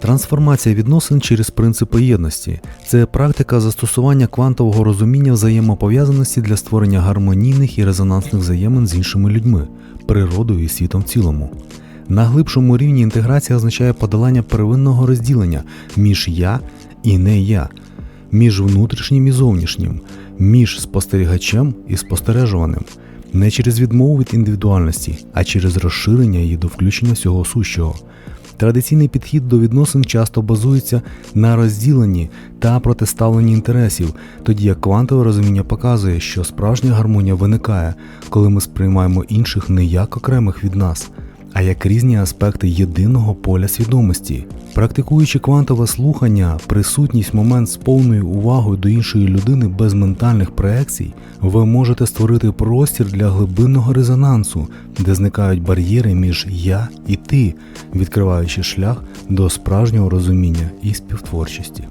Трансформація відносин через принципи єдності це практика застосування квантового розуміння взаємопов'язаності для створення гармонійних і резонансних взаємин з іншими людьми, природою і світом в цілому. На глибшому рівні інтеграція означає подолання первинного розділення між я і не я, між внутрішнім і зовнішнім, між спостерігачем і спостережуваним, не через відмову від індивідуальності, а через розширення її до включення всього сущого. Традиційний підхід до відносин часто базується на розділенні та протиставленні інтересів, тоді як квантове розуміння показує, що справжня гармонія виникає, коли ми сприймаємо інших не як окремих від нас, а як різні аспекти єдиного поля свідомості. Практикуючи квантове слухання, присутність момент з повною увагою до іншої людини без ментальних проекцій, ви можете створити простір для глибинного резонансу, де зникають бар'єри між я і ти, відкриваючи шлях до справжнього розуміння і співтворчості.